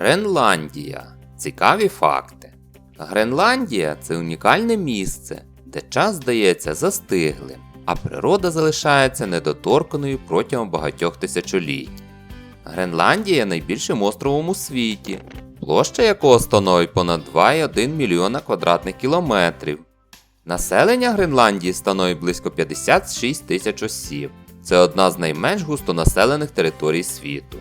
Гренландія. Цікаві факти. Гренландія це унікальне місце, де час здається застиглим, а природа залишається недоторканою протягом багатьох тисячоліть. Гренландія найбільшим островом у світі, площа якого становить понад 2,1 мільйона квадратних кілометрів. Населення Гренландії становить близько 56 тисяч осіб. Це одна з найменш густонаселених територій світу.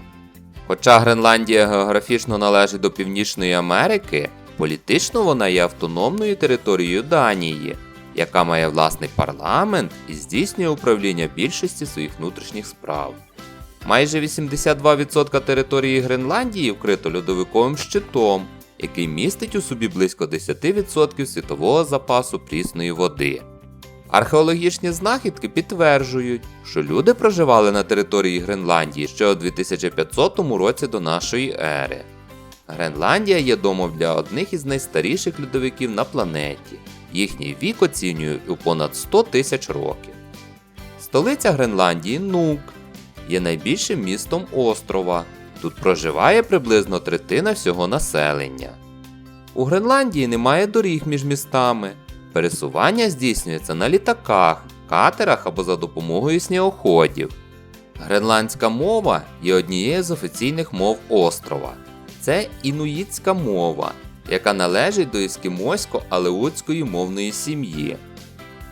Хоча Гренландія географічно належить до Північної Америки, політично вона є автономною територією Данії, яка має власний парламент і здійснює управління більшості своїх внутрішніх справ. Майже 82% території Гренландії вкрито льодовиковим щитом, який містить у собі близько 10% світового запасу прісної води. Археологічні знахідки підтверджують, що люди проживали на території Гренландії ще у 2500 році до нашої ери. Гренландія є домом для одних із найстаріших льодовиків на планеті. Їхній вік оцінюють у понад 100 тисяч років. Столиця Гренландії Нук є найбільшим містом острова. Тут проживає приблизно третина всього населення. У Гренландії немає доріг між містами. Пересування здійснюється на літаках, катерах або за допомогою снігоходів. Гренландська мова є однією з офіційних мов острова. Це інуїтська мова, яка належить до ескімосько-алеутської мовної сім'ї.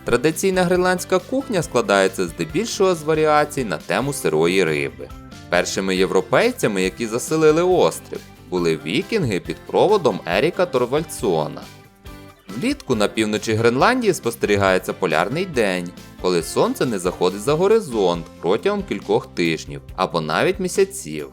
Традиційна гренландська кухня складається здебільшого з варіацій на тему сирої риби. Першими європейцями, які заселили острів, були вікінги під проводом Еріка Торвальдсона. Влітку на півночі Гренландії спостерігається полярний день, коли сонце не заходить за горизонт протягом кількох тижнів або навіть місяців.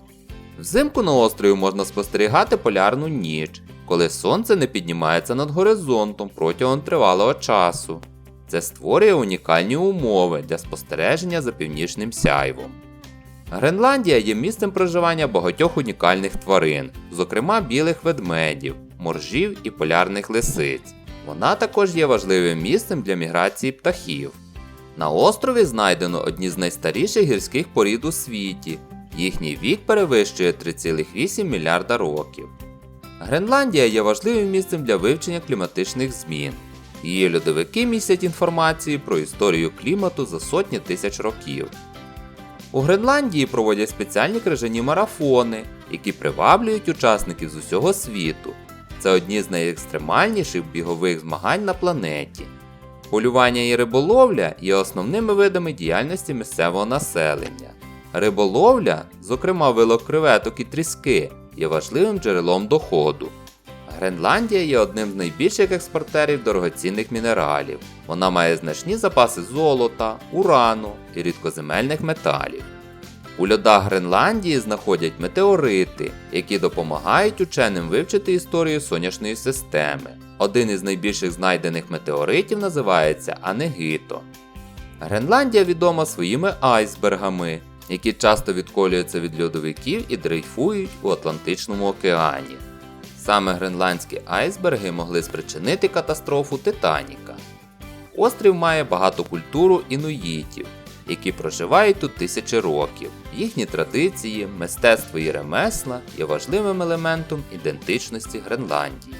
Взимку на острові можна спостерігати полярну ніч, коли сонце не піднімається над горизонтом протягом тривалого часу. Це створює унікальні умови для спостереження за північним сяйвом. Гренландія є місцем проживання багатьох унікальних тварин, зокрема білих ведмедів, моржів і полярних лисиць. Вона також є важливим місцем для міграції птахів. На острові знайдено одні з найстаріших гірських порід у світі. Їхній вік перевищує 3,8 мільярда років. Гренландія є важливим місцем для вивчення кліматичних змін. Її льодовики містять інформацію про історію клімату за сотні тисяч років. У Гренландії проводять спеціальні крижані марафони, які приваблюють учасників з усього світу. Це одні з найекстремальніших бігових змагань на планеті. Полювання і риболовля є основними видами діяльності місцевого населення. Риболовля, зокрема вилок креветок і тріски, є важливим джерелом доходу. Гренландія є одним з найбільших експортерів дорогоцінних мінералів. Вона має значні запаси золота, урану і рідкоземельних металів. У льодах Гренландії знаходять метеорити, які допомагають ученим вивчити історію сонячної системи. Один із найбільших знайдених метеоритів називається Анегіто. Гренландія відома своїми айсбергами, які часто відколюються від льодовиків і дрейфують у Атлантичному океані. Саме гренландські айсберги могли спричинити катастрофу Титаніка. Острів має багату культуру інуїтів, які проживають тут тисячі років. Їхні традиції, мистецтво і ремесла є важливим елементом ідентичності Гренландії.